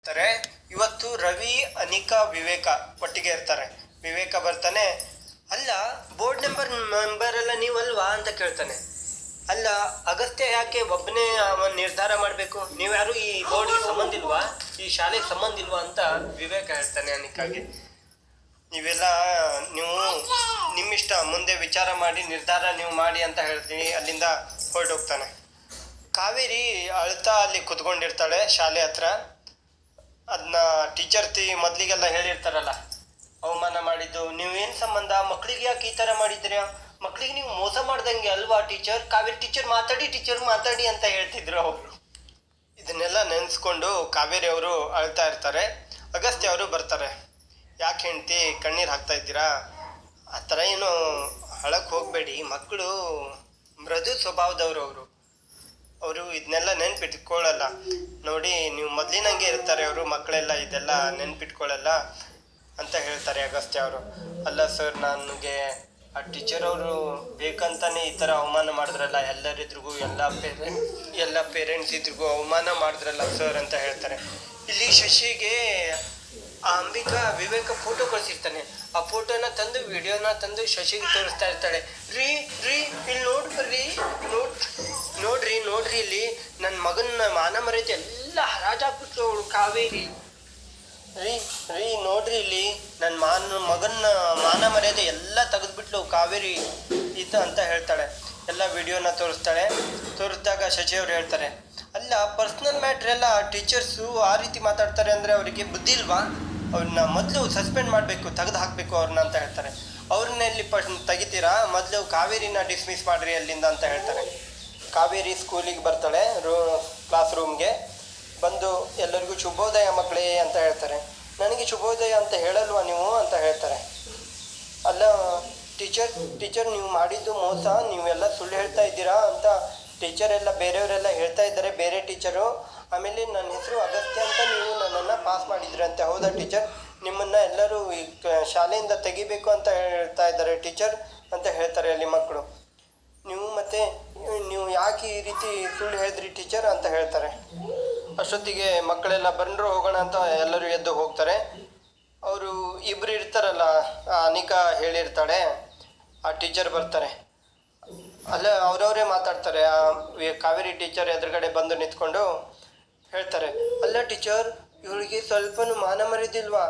ಇರ್ತಾರೆ. ಇವತ್ತು ರವಿ, ಅನಿಕಾ, ವಿವೇಕ ಒಟ್ಟಿಗೆ ಇರ್ತಾರೆ. ವಿವೇಕ ಬರ್ತಾನೆ, ಅಲ್ಲ ಬೋರ್ಡ್ ನಂಬರ್ ಮೆಂಬರ್ ಎಲ್ಲ ನೀವಲ್ವಾ? ಅಂತ ಕೇಳ್ತಾನೆ. ಅಲ್ಲ, ಅಗತ್ಯ ಯಾಕೆ ಒಬ್ಬನೇ ಅವನ್ ನಿರ್ಧಾರ ಮಾಡಬೇಕು? ನೀವ್ಯಾರು ಈ ಬೋರ್ಡ್ಗೆ ಸಂಬಂಧ ಇಲ್ವಾ? ಈ ಶಾಲೆಗೆ ಸಂಬಂಧ ಇಲ್ವಾ? ಅಂತ ವಿವೇಕ ಹೇಳ್ತಾನೆ ಅನಿಕಾಗೆ. ನೀವೆಲ್ಲ, ನೀವು ನಿಮ್ಮಿಷ್ಟ, ಮುಂದೆ ವಿಚಾರ ಮಾಡಿ, ನಿರ್ಧಾರ ನೀವು ಮಾಡಿ ಅಂತ ಹೇಳ್ತೀನಿ. ಅಲ್ಲಿಂದ ಹೊರಟೋಗ್ತಾನೆ. ಕಾವೇರಿ ಅಳ್ತಾ ಅಲ್ಲಿ ಕುತ್ಕೊಂಡಿರ್ತಾಳೆ ಶಾಲೆ ಹತ್ರ. ಟೀಚರ್ ತಿ ಮೊದಲಿಗೆಲ್ಲ ಹೇಳಿರ್ತಾರಲ್ಲ, ಅವಮಾನ ಮಾಡಿದ್ದು. ಏನು ಸಂಬಂಧ? ಮಕ್ಕಳಿಗೆ ಯಾಕೆ ಈ ಥರ ಮಾಡಿದ್ದೀರಾ ಮಕ್ಕಳಿಗೆ ನೀವು ಮೋಸ ಮಾಡ್ದಂಗೆ ಅಲ್ವಾ ಟೀಚರ್ ಕಾವೇರಿ ಟೀಚರ್ ಮಾತಾಡಿ ಟೀಚರ್ ಮಾತಾಡಿ ಅಂತ ಹೇಳ್ತಿದ್ರು ಅವರು. ಇದನ್ನೆಲ್ಲ ನೆನೆಸ್ಕೊಂಡು ಕಾವೇರಿ ಅವರು ಅಳ್ತಾ ಇರ್ತಾರೆ. ಅಗಸ್ತ್ಯ ಅವರು ಬರ್ತಾರೆ. ಯಾಕೆ ಹೆಂಡ್ತಿ ಕಣ್ಣೀರು ಹಾಕ್ತಾ ಇದ್ದೀರಾ? ಆ ಥರ ಏನು ಅಳಕ್ಕೆ ಹೋಗಬೇಡಿ. ಮಕ್ಕಳು ಮೃದು ಸ್ವಭಾವದವರು ಅವರು. ಅವರು ಇದನ್ನೆಲ್ಲ ನೆನ್ಪಿಟ್ಕೊಳ್ಳಲ್ಲ. ನೋಡಿ, ನೀವು ಮೊದಲಿನಂಗೆ ಇರ್ತಾರೆ ಅವರು, ಮಕ್ಕಳೆಲ್ಲ ಇದೆಲ್ಲ ನೆನ್ಪಿಟ್ಕೊಳ್ಳಲ್ಲ ಅಂತ ಹೇಳ್ತಾರೆ ಅಗಸ್ತ್ಯ ಅವರು. ಅಲ್ಲ ಸರ್, ನನಗೆ ಆ ಟೀಚರ್ ಅವರು ಬೇಕಂತಾನೆ ಈ ಥರ ಅವಮಾನ ಮಾಡಿದ್ರಲ್ಲ, ಎಲ್ಲರಿದ್ರಿಗೂ, ಎಲ್ಲ ಪೇರೆಂಟ್ ಎಲ್ಲ ಪೇರೆಂಟ್ಸ್ ಇದ್ರಿಗೂ ಅವಮಾನ ಮಾಡಿದ್ರಲ್ಲ ಸರ್ ಅಂತ ಹೇಳ್ತಾರೆ. ಇಲ್ಲಿ ಶಶಿಗೆ ಆ ಅಂಬಿಕಾ ವಿವೇಕ ಫೋಟೋ ಕಳಿಸಿರ್ತಾನೆ. ಆ ಫೋಟೋನ ತಂದು ವಿಡಿಯೋನ ತಂದು ಶಶಿಗೆ ತೋರಿಸ್ತಾ ಇರ್ತಾಳೆ. ರೀ ರೀ ಇಲ್ಲಿ ನನ್ನ ಮಗನ ಮಾನ ಮರ್ಯಾದೆ ಎಲ್ಲ ಹರಾಜಾಕ್ಬಿಟ್ಲು ಅವಳು ಕಾವೇರಿ. ರೀ ರೀ, ನೋಡ್ರಿ ಇಲ್ಲಿ ನನ್ನ ಮಾನ ಮಗನ ಮಾನ ಮರ್ಯಾದೆ ಎಲ್ಲ ತೆಗೆದ್ಬಿಟ್ಲು ಕಾವೇರಿ ಈತ ಅಂತ ಹೇಳ್ತಾಳೆ. ಎಲ್ಲ ವಿಡಿಯೋನ ತೋರಿಸ್ತಾಳೆ. ತೋರಿಸಿದಾಗ ಶಶಿ ಅವ್ರು ಹೇಳ್ತಾರೆ, ಅಲ್ಲ ಪರ್ಸ್ನಲ್ ಮ್ಯಾಟ್ರ್ ಎಲ್ಲ ಟೀಚರ್ಸು ಆ ರೀತಿ ಮಾತಾಡ್ತಾರೆ ಅಂದರೆ ಅವರಿಗೆ ಬುದ್ಧಿ ಇಲ್ವಾ? ಅವ್ರನ್ನ ಮೊದಲು ಸಸ್ಪೆಂಡ್ ಮಾಡಬೇಕು, ತೆಗೆದು ಹಾಕಬೇಕು ಅವ್ರನ್ನ ಅಂತ ಹೇಳ್ತಾರೆ. ಅವ್ರನ್ನ ಇಲ್ಲಿ ಪ ತೆಗಿತೀರಾ? ಮೊದಲು ಕಾವೇರಿನ ಡಿಸ್ಮಿಸ್ ಮಾಡಿರಿ ಅಲ್ಲಿಂದ ಅಂತ ಹೇಳ್ತಾರೆ. ಕಾವೇರಿ ಸ್ಕೂಲಿಗೆ ಬರ್ತಾಳೆ, ರೂ ಕ್ಲಾಸ್ ರೂಮ್ಗೆ ಬಂದು ಎಲ್ಲರಿಗೂ ಶುಭೋದಯ ಮಕ್ಕಳೇ ಅಂತ ಹೇಳ್ತಾರೆ. ನನಗೆ ಶುಭೋದಯ ಅಂತ ಹೇಳಲ್ವಾ ನೀವು ಅಂತ ಹೇಳ್ತಾರೆ. ಅಲ್ಲ ಟೀಚರ್ ಟೀಚರ್ ನೀವು ಮಾಡಿದ್ದು ಮೋಸ, ನೀವೆಲ್ಲ ಸುಳ್ಳು ಹೇಳ್ತಾ ಇದ್ದೀರಾ ಅಂತ ಟೀಚರ್ ಎಲ್ಲ, ಬೇರೆಯವರೆಲ್ಲ ಹೇಳ್ತಾ ಇದ್ದಾರೆ, ಬೇರೆ ಟೀಚರು ಆಮೇಲೆ ನನ್ನ ಹೆಸರು ಅಗತ್ಯ ಅಂತ ನೀವು ನನ್ನನ್ನು ಪಾಸ್ ಮಾಡಿದ್ರಂತೆ, ಹೌದಾ ಟೀಚರ್ ನಿಮ್ಮನ್ನು ಎಲ್ಲರೂ ಈ ಶಾಲೆಯಿಂದ ತೆಗಿಬೇಕು ಅಂತ ಹೇಳ್ತಾ ಇದ್ದಾರೆ ಟೀಚರ್ ಅಂತ ಹೇಳ್ತಾರೆ ಅಲ್ಲಿ ಮಕ್ಕಳು ನೀವು ಮತ್ತೆ ನೀವು ಯಾಕೆ ಈ ರೀತಿ ಸುಳ್ಳು ಹೇಳಿದ್ರಿ ಟೀಚರ್ ಅಂತ ಹೇಳ್ತಾರೆ. ಅಷ್ಟೊತ್ತಿಗೆ ಮಕ್ಕಳೆಲ್ಲ ಬಂದರು, ಹೋಗೋಣ ಅಂತ ಎಲ್ಲರೂ ಎದ್ದು ಹೋಗ್ತಾರೆ. ಅವರು ಇಬ್ಬರು ಇರ್ತಾರಲ್ಲ ಅನಿಕಾ ಹೇಳಿರ್ತಾಳೆ, ಆ ಟೀಚರ್ ಬರ್ತಾರೆ. ಅಲ್ಲ, ಅವರವರೇ ಮಾತಾಡ್ತಾರೆ. ಆ ಕಾವೇರಿ ಟೀಚರ್ ಎದುರುಗಡೆ ಬಂದು ನಿಂತ್ಕೊಂಡು ಹೇಳ್ತಾರೆ, ಅಲ್ಲ ಟೀಚರ್ ಇವಳಿಗೆ ಸ್ವಲ್ಪನೂ ಮಾನ ಮರಿದಿಲ್ವಾ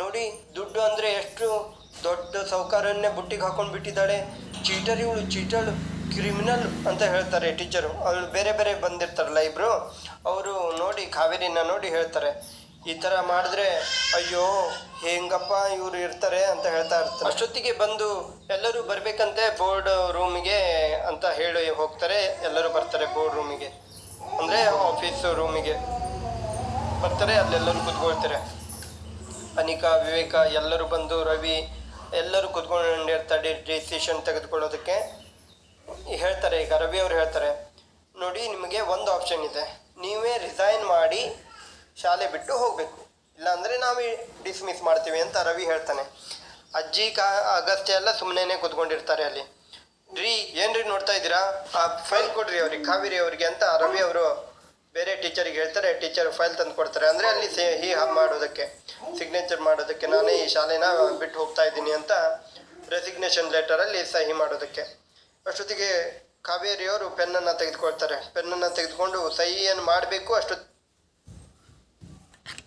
ನೋಡಿ, ದುಡ್ಡು ಅಂದರೆ ಎಷ್ಟು ದೊಡ್ಡ ಸೌಕಾರನ್ನೇ ಬುಟ್ಟಿಗೆ ಹಾಕೊಂಡು ಬಿಟ್ಟಿದ್ದಾಳೆ ಚೀಟರ್ ಇವಳು ಚೀಟರ್ ಕ್ರಿಮಿನಲ್ ಅಂತ ಹೇಳ್ತಾರೆ ಟೀಚರು ಅವ್ರು ಬೇರೆ ಬೇರೆ ಬಂದಿರ್ತಾರಲ್ಲ ಇಬ್ಬರು ಅವರು ನೋಡಿ, ಕಾವೇರಿನ ನೋಡಿ ಹೇಳ್ತಾರೆ. ಈ ಥರ ಮಾಡಿದ್ರೆ, ಅಯ್ಯೋ, ಹೆಂಗಪ್ಪ ಇವರು ಇರ್ತಾರೆ ಅಂತ ಹೇಳ್ತಾ ಇರ್ತಾರೆ. ಅಷ್ಟೊತ್ತಿಗೆ ಬಂದು ಎಲ್ಲರೂ ಬರಬೇಕಂತೆ ಬೋರ್ಡ್ ರೂಮಿಗೆ ಅಂತ ಹೇಳಿ ಹೋಗ್ತಾರೆ. ಎಲ್ಲರೂ ಬರ್ತಾರೆ ಬೋರ್ಡ್ ರೂಮಿಗೆ ಅಂದರೆ ಆಫೀಸ್ ರೂಮಿಗೆ ಬರ್ತಾರೆ, ಅಲ್ಲೆಲ್ಲರೂ ಕೂತ್ಕೊಳ್ತಾರೆ. ಅನಿಕಾ, ವಿವೇಕ ಎಲ್ಲರೂ ಬಂದು, ರವಿ ಎಲ್ಲರೂ ಕೂತ್ಕೊಂಡಿರ್ತಾರೆ ಡಿಸಿಷನ್ ತೆಗೆದುಕೊಳ್ಳೋದಕ್ಕೆ. ರವಿ ಅವರು ಹೇಳ್ತಾರೆ, ನೋಡಿ, ನಿಮಗೆ ಒಂದು ಆಪ್ಷನ್ ಇದೆ. ನೀವೇ ರಿಸೈನ್ ಮಾಡಿ ಶಾಲೆ ಬಿಟ್ಟು ಹೋಗಬೇಕು. ಇಲ್ಲಾಂದರೆ ನಾವೇ ಡಿಸ್ಮಿಸ್ ಮಾಡ್ತೀವಿ ಅಂತ ರವಿ ಹೇಳ್ತಾನೆ. ಅಜ್ಜಿ ಕಾ, ಅಗಸ್ತ್ಯ ಎಲ್ಲ ಸುಮ್ಮನೆ ಕೂತ್ಕೊಂಡಿರ್ತಾರೆ ಅಲ್ಲಿ. ರೀ, ಏನ್ರಿ ನೋಡ್ತಾ ಇದ್ದೀರಾ? ಆ ಫೈಲ್ ಕೊಡ್ರಿ ಅವ್ರಿಗೆ, ಕಾವೇರಿ ಅವರಿಗೆ ಅಂತ ರವಿ ಅವರು ಬೇರೆ ಟೀಚರಿಗೆ ಹೇಳ್ತಾರೆ. ಟೀಚರ್ ಫೈಲ್ ತಂದು ಕೊಡ್ತಾರೆ. ಅಂದರೆ ಅಲ್ಲಿ ಸಹಿ ಮಾಡೋದಕ್ಕೆ ಸಿಗ್ನೇಚರ್ ಮಾಡೋದಕ್ಕೆ ನಾನೇ ಈ ಶಾಲೆನ ಬಿಟ್ಟು ಹೋಗ್ತಾ ಇದ್ದೀನಿ ಅಂತ ರೆಸಿಗ್ನೇಷನ್ ಲೆಟರಲ್ಲಿ ಸಹಿ ಮಾಡೋದಕ್ಕೆ. ಅಷ್ಟೊತ್ತಿಗೆ ಕಾವೇರಿಯವರು ಪೆನ್ನನ್ನು ತೆಗೆದುಕೊಳ್ತಾರೆ. ಪೆನ್ನನ್ನು ತೆಗೆದುಕೊಂಡು ಸಹಿಯನ್ನು ಮಾಡಬೇಕು ಅಷ್ಟೊತ್ತು